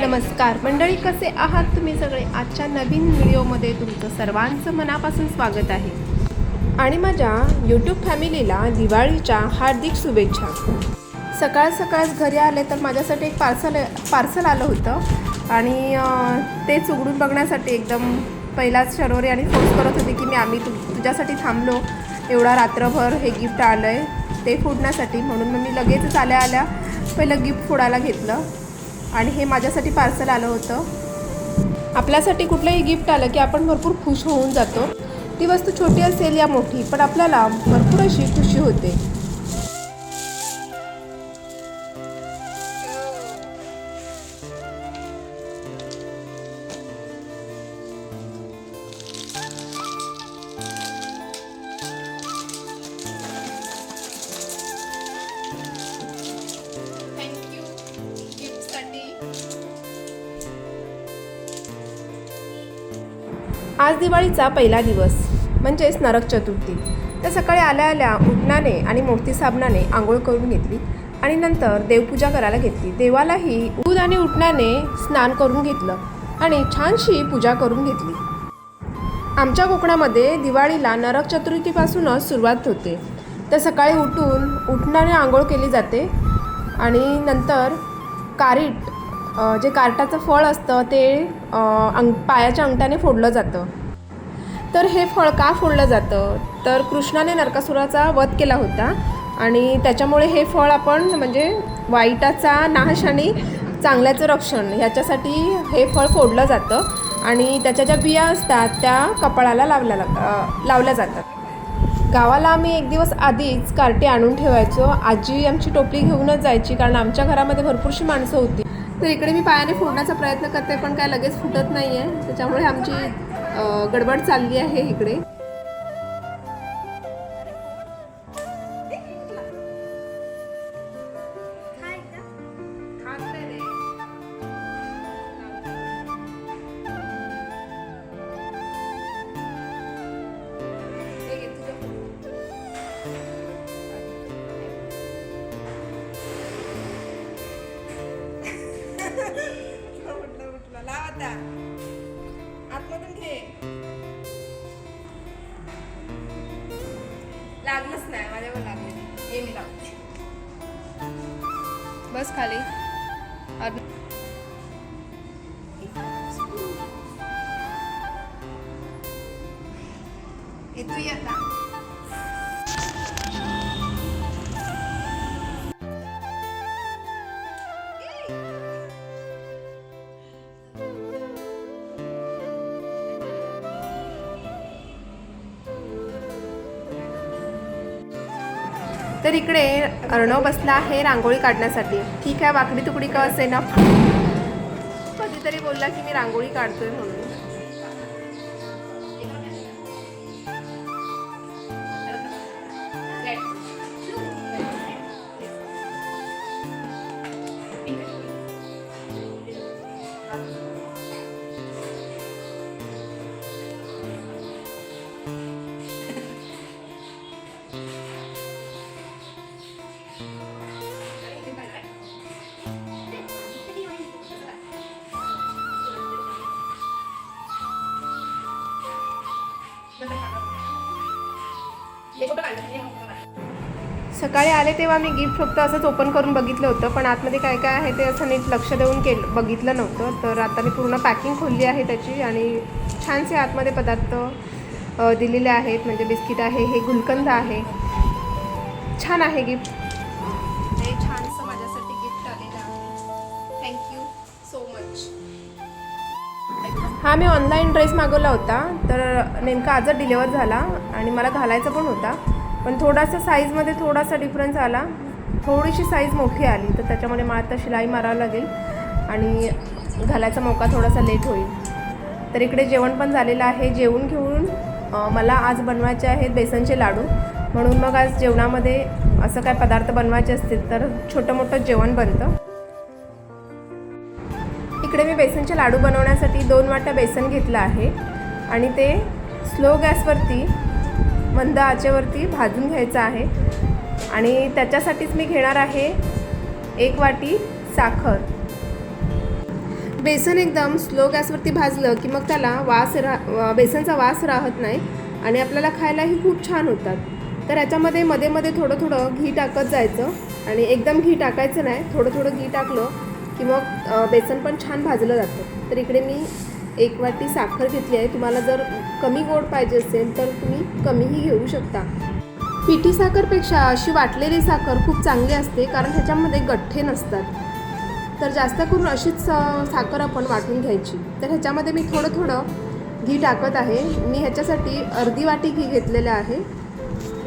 नमस्कार. मंडळी कसे आहात? तुम्ही सगळे आजच्या नवीन व्हिडिओमध्ये तुमचं सर्वांचं मनापासून स्वागत आहे. आणि माझ्या यूट्यूब फॅमिलीला दिवाळीच्या हार्दिक शुभेच्छा. सकाळ सकाळच घरी आले तर माझ्यासाठी एक पार्सल पार्सल आलं होतं. आणि ते तेच उघडून बघण्यासाठी एकदम पहिलाच शर्वरी आणि फोन करत होती की मी आम्ही तु तुझ्यासाठी थांबलो. एवढा रात्रभर हे गिफ्ट आलं आहे ते फोडण्यासाठी. म्हणून मग मी लगेचच आल्या आल्या पहिलं गिफ्ट फोडायला घेतलं. आणि हे माझ्यासाठी पार्सल आलं होतं. आपल्यासाठी कुठलंही गिफ्ट आलं की आपण भरपूर खुश होऊन जातो. ती वस्तू छोटी असेल या मोठी पण आपल्याला भरपूर अशी खुशी होते. आज दिवाळीचा पहिला दिवस म्हणजेच नरक चतुर्थी. तर सकाळी आल्या आल्या उठणाने आणि मोठी साबणाने आंघोळ करून घेतली आणि नंतर देवपूजा करायला घेतली. देवालाही दूध आणि उठण्याने स्नान करून घेतलं आणि छानशी पूजा करून घेतली. आमच्या कोकणामध्ये दिवाळीला नरक चतुर्थीपासूनच सुरुवात होते. तर सकाळी उठून उठणाने आंघोळ केली जाते आणि नंतर कारीट जे कार्टाचं फळ असतं ते अंग पायाच्या अंगठ्याने फोडलं जातं. तर हे फळ का फोडलं जातं? तर कृष्णाने नरकासुराचा वध केला होता आणि त्याच्यामुळे हे फळ आपण म्हणजे वाईटाचा नाश आणि चांगल्याचं रक्षण ह्याच्यासाठी हे फळ फोडलं जातं आणि त्याच्या ज्या बिया असतात त्या कपाळाला लावल्या लाग- लावल्या जातात. गावाला आम्ही एक दिवस आधीच कार्टी आणून ठेवायचो. आजी आमची टोपली घेऊनच जायची कारण आमच्या घरामध्ये भरपूरशी माणसं होती. तर इकडे मी पायाने फोडण्याचा प्रयत्न करते पण काय लगेच फुटत नाही आहे त्याच्यामुळे आमची गडबड चालली आहे इकडे. उठलं आतमधून घे. लागलंच नाही माझ्यावर लागले ये मी लावते बस खाली. आत- येतो तर इकडे अर्णव बसला आहे रांगोळी काढण्यासाठी. ठीक आहे वाकडी तुकडी का असे ना कधीतरी बोलला की मी रांगोळी काढतोय म्हणून. सकाळी आले तेव्हा मी गिफ्ट फक्त असंच ओपन करून बघितलं होतं पण आतमध्ये काय काय आहे ते असं नीट लक्ष देऊन केलं बघितलं नव्हतं. तर आता मी पूर्ण पॅकिंग खोलली आहे त्याची आणि छानसे आतमध्ये पदार्थ दिलेले आहेत म्हणजे बिस्किट आहे हे गुलकंद आहे. छान आहे गिफ्ट हे छानसं माझ्यासाठी गिफ्ट आलेलं आहे. थँक्यू सो मच हा मी ऑनलाईन ड्रेस मागवला होता तर नेमका आजच डिलेवर झाला आणि मला घालायचा पण होता. पण थोडासा साईजमध्ये थोडासा डिफरन्स आला. थोडीशी साईज मोठी आली तर त्याच्यामध्ये मला आता शिलाई मारावं लागेल. आणि घालायचा मौका थोडासा लेट होईल. तर इकडे जेवण पण झालेलं आहे. जेवून घेऊन मला आज बनवायचे आहेत बेसनचे लाडू. म्हणून मग आज जेवणामध्ये असं काय पदार्थ बनवायचे असतील तर छोटं मोठं जेवण बनतं. इकडे मी बेसनचे लाडू बनवण्यासाठी दोन वाटा बेसन घेतलं आहे. आणि ते स्लो गॅसवरती मंद आचेवरती भाजून घ्यायचं आहे. आणि त्याच्यासाठीच मी घेणार आहे एक वाटी साखर. बेसन एकदम स्लो गॅसवरती भाजलं की मग त्याला वास रा बेसनचा वास राहत नाही आणि आपल्याला खायलाही खूप छान होतात. तर याच्यामध्ये मध्ये मध्ये थोडं थोडं घी टाकत जायचं आणि एकदम घी टाकायचं नाही थोडं थोडं घी टाकलं की मग बेसन पण छान भाजलं जातं. तर इकडे मी एक वाटी साखर घेतली आहे. तुम्हाला जर कमी गोड पाहिजे असेल तर तुम्ही कमीही घेऊ शकता. पिठी साखरपेक्षा अशी वाटलेली साखर खूप चांगली असते कारण ह्याच्यामध्ये गठ्ठे नसतात. तर जास्त करून अशीच साखर आपण वाटून घ्यायची. तर ह्याच्यामध्ये मी थोडं थोडं घी टाकत आहे. मी ह्याच्यासाठी अर्धी वाटी घी घेतलेलं आहे.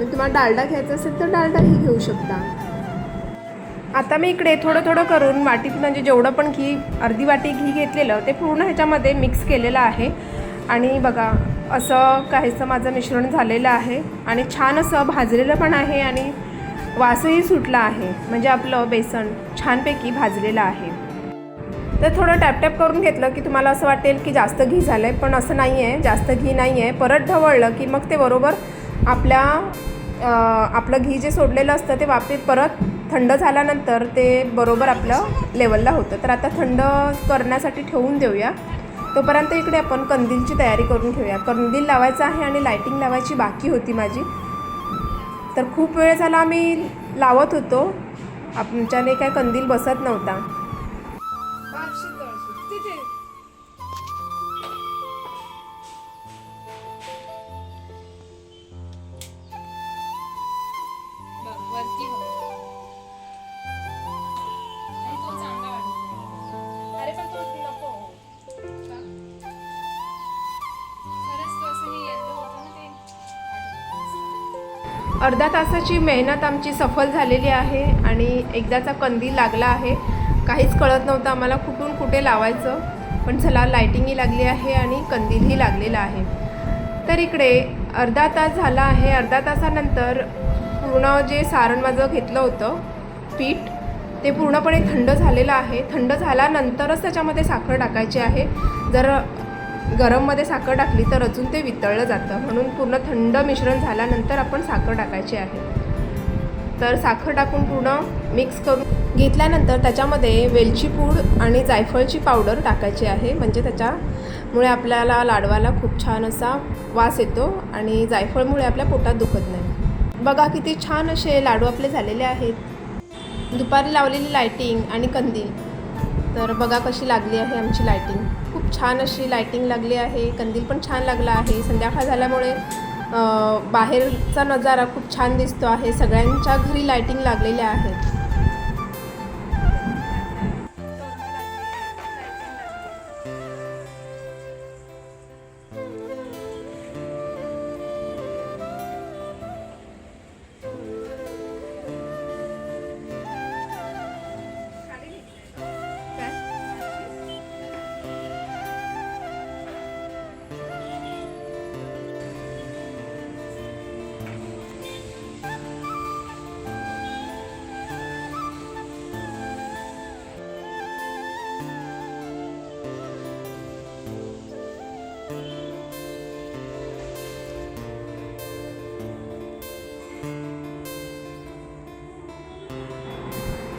तुम्हाला डालडा घ्यायचा असेल तर डालडाही घेऊ शकता. आता मी इकडे थोडं थोडं करून वाटीत म्हणजे जेवढं पण घी अर्धी वाटी घी घेतलेलं ते पूर्ण ह्याच्यामध्ये मिक्स केलेलं आहे. आणि बघा असं काहीसं माझं मिश्रण झालेलं आहे आणि छान असं भाजलेलं पण आहे आणि वासही सुटला आहे. म्हणजे आपलं बेसन छानपैकी भाजलेलं आहे. तर थोडं टॅपटॅप करून घेतलं की तुम्हाला असं वाटेल की जास्त घी झालं आहे पण असं नाही आहे जास्त घी नाही आहे परत ढवळलं की मग ते बरोबर आपल्या आपलं घी जे सोडलेलं असतं ते वाफेत परत थंड झाल्यानंतर ते बरोबर आपलं लेवलला होतं. तर आता थंड करण्यासाठी ठेवून देऊया. तोपर्यंत इकडे आपण कंदीलची तयारी करून ठेवूया. कंदील लावायचा आहे आणि लायटिंग लावायची बाकी होती माझी. तर खूप वेळ झाला आम्ही लावत होतो. आमच्याने काय कंदील बसत नव्हता. अर्धा तासाची मेहनत आमची सफल झालेली आहे आणि एकदाचा कंदील लागला आहे. काहीच कळत नव्हतं आम्हाला कुठून कुठे लावायचं पण चला लायटिंगही लागली आहे आणि कंदीलही लागलेला आहे. तर इकडे अर्धा तास झाला आहे. अर्धा तासानंतर पूर्ण जे सारण माझं घेतलं होतं पीठ ते पूर्णपणे थंड झालेलं आहे. थंड झाल्यानंतरच त्याच्यामध्ये साखर टाकायची आहे. जर गरममध्ये साखर टाकली तर अजून ते वितळलं जातं. म्हणून पूर्ण थंड मिश्रण झाल्यानंतर आपण साखर टाकायची आहे. तर साखर टाकून पूर्ण मिक्स करून घेतल्यानंतर त्याच्यामध्ये वेलची पूड आणि जायफळची पावडर टाकायची आहे. म्हणजे त्याच्यामुळे आपल्याला लाडवाला खूप छान असा वास येतो आणि जायफळमुळे आपल्या पोटात दुखत नाही. बघा किती छान असे लाडू आपले झालेले आहेत. दुपारी लावलेली लायटिंग आणि कंदील. तर बघा कशी लागली आहे आमची लायटिंग छान अशी लायटिंग लागली आहे कंदील पण छान लागला आहे. संध्याकाळ झाल्यामुळे बाहेरचा नजारा खूप छान दिसतो आहे. सगळ्यांच्या घरी लायटिंग लागलेल्या आहेत.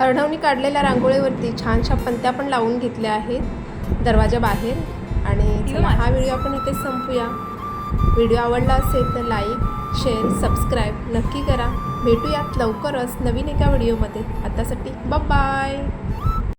अर्णवनी काढलेल्या रांगोळीवरती छानशा पंत्या पण लावून घेतल्या आहेत दरवाजा बाहेर. आणि हा व्हिडिओ आपण इथेच संपूया. व्हिडिओ आवडला असेल तर लाईक शेअर सबस्क्राईब नक्की करा. भेटूयात लवकरच नवीन एका व्हिडिओमध्ये. आतासाठी बाय